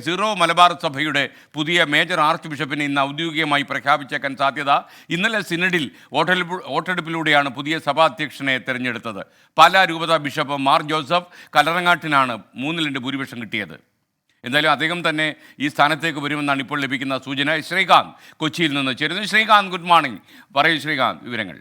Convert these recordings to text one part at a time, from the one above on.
Zero Malabar സഭയുടെ പുതിയ major arch ബിഷപ്പിനെ ഇന്ന് ഔദ്യോഗികമായി പ്രഖ്യാപിച്ചേക്കാൻ സാധ്യത ഇന്നലെ സിനഡിൽ വോട്ടെടുപ്പ് വോട്ടെടുപ്പിലൂടെയാണ് പുതിയ സഭാധ്യക്ഷനെ തെരഞ്ഞെടുത്തത്. പാലാ രൂപത ബിഷപ്പ് മാർ ജോസഫ് കലറങ്ങാട്ടിനാണ് മൂന്നിലിന്റെ ഭൂരിപക്ഷം കിട്ടിയത്. എന്തായാലും അദ്ദേഹം തന്നെ ഈ സ്ഥാനത്തേക്ക് വരുമെന്നാണ് ഇപ്പോൾ ലഭിക്കുന്ന സൂചന. ശ്രീകാന്ത് കൊച്ചിയിൽ നിന്ന് ചേരുന്നു. Sreekanth good morning. പറയൂ ശ്രീകാന്ത് വിവരങ്ങൾ.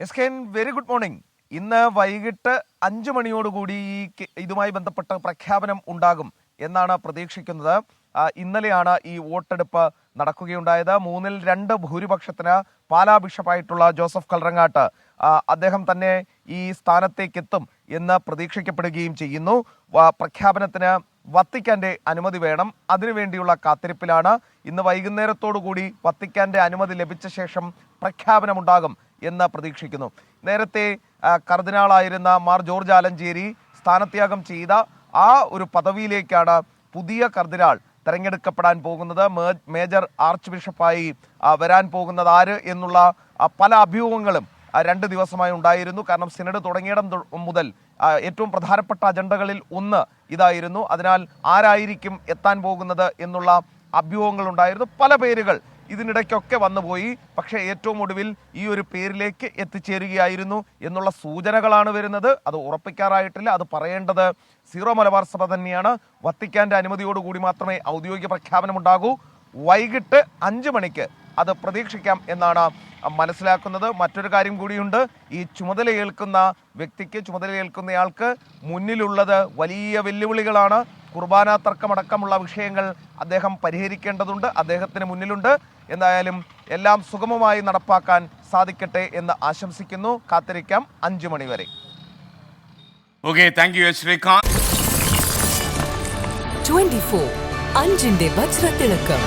S K very good morning. ഇന്ന് വൈകിട്ട് അഞ്ചു മണിയോടുകൂടി ഈ ഇതുമായി ബന്ധപ്പെട്ട പ്രഖ്യാപനം ഉണ്ടാകും എന്നാണ് പ്രതീക്ഷിക്കുന്നത്. ഇന്നലെയാണ് ഈ വോട്ടെടുപ്പ് നടക്കുകയുണ്ടായത്. മൂന്നിൽ രണ്ട് ഭൂരിപക്ഷത്തിന് പാലാ ബിഷപ്പായിട്ടുള്ള ജോസഫ് കൽറങ്ങാട്ട് അദ്ദേഹം തന്നെ ഈ സ്ഥാനത്തേക്ക് എത്തും എന്ന് പ്രതീക്ഷിക്കപ്പെടുകയും ചെയ്യുന്നു. പ്രഖ്യാപനത്തിന് വത്തിക്കാന്റെ അനുമതി വേണം. അതിനുവേണ്ടിയുള്ള കാത്തിരിപ്പിലാണ് ഇന്ന് വൈകുന്നേരത്തോടുകൂടി വത്തിക്കാന്റെ അനുമതി ലഭിച്ച ശേഷം പ്രഖ്യാപനമുണ്ടാകും എന്ന് പ്രതീക്ഷിക്കുന്നു. നേരത്തെ കർദിനാളായിരുന്ന മാർ ജോർജ് ആലഞ്ചേരി സ്ഥാനത്യാഗം ചെയ്ത ആ ഒരു പദവിയിലേക്കാണ് പുതിയ കർദിനാൾ തെരഞ്ഞെടുക്കപ്പെടാൻ പോകുന്നത്. മേജർ ആർച്ച് ബിഷപ്പായി വരാൻ പോകുന്നത് ആര് എന്നുള്ള പല അഭ്യൂഹങ്ങളും രണ്ട് ദിവസമായി ഉണ്ടായിരുന്നു. കാരണം സിനഡ് തുടങ്ങിയിടം മുതൽ ഏറ്റവും പ്രധാനപ്പെട്ട അജണ്ടകളിൽ ഒന്ന് ഇതായിരുന്നു. അതിനാൽ ആരായിരിക്കും എത്താൻ പോകുന്നത് എന്നുള്ള അഭ്യൂഹങ്ങളുണ്ടായിരുന്നു. പല പേരുകൾ ഇതിനിടയ്ക്കൊക്കെ വന്നുപോയി പക്ഷേ ഏറ്റവും ഒടുവിൽ ഈ ഒരു പേരിലേക്ക് എത്തിച്ചേരുകയായിരുന്നു എന്നുള്ള സൂചനകളാണ് വരുന്നത്. അത് ഉറപ്പിക്കാറായിട്ടില്ല. അത് പറയേണ്ടത് സീറോ മലബാർ സഭ തന്നെയാണ്. വത്തിക്കാന്റെ അനുമതിയോടുകൂടി മാത്രമേ ഔദ്യോഗിക പ്രഖ്യാപനം ഉണ്ടാകൂ വൈകിട്ട് അഞ്ച് മണിക്ക് അത് പ്രതീക്ഷിക്കാം എന്നാണ് മനസ്സിലാക്കുന്നത്. മറ്റൊരു കാര്യം കൂടിയുണ്ട്. ഈ ചുമതല ഏൽക്കുന്ന വ്യക്തിക്ക് ചുമതല ഏൽക്കുന്നയാൾക്ക് മുന്നിലുള്ളത് വലിയ വെല്ലുവിളികളാണ്. കുർബാന തർക്കമടക്കമുള്ള വിഷയങ്ങൾ അദ്ദേഹം പരിഹരിക്കേണ്ടതുണ്ട് അദ്ദേഹത്തിന് മുന്നിലുണ്ട്. എന്തായാലും എല്ലാം സുഗമമായി നടപ്പാക്കാൻ സാധിക്കട്ടെ എന്ന് ആശംസിക്കുന്നു. കാത്തിരിക്കാം അഞ്ചു മണി വരെ. Okay thank you Sreekanth. Twenty four അഞ്ചിന്റെ വജ്രത്തിളക്കം.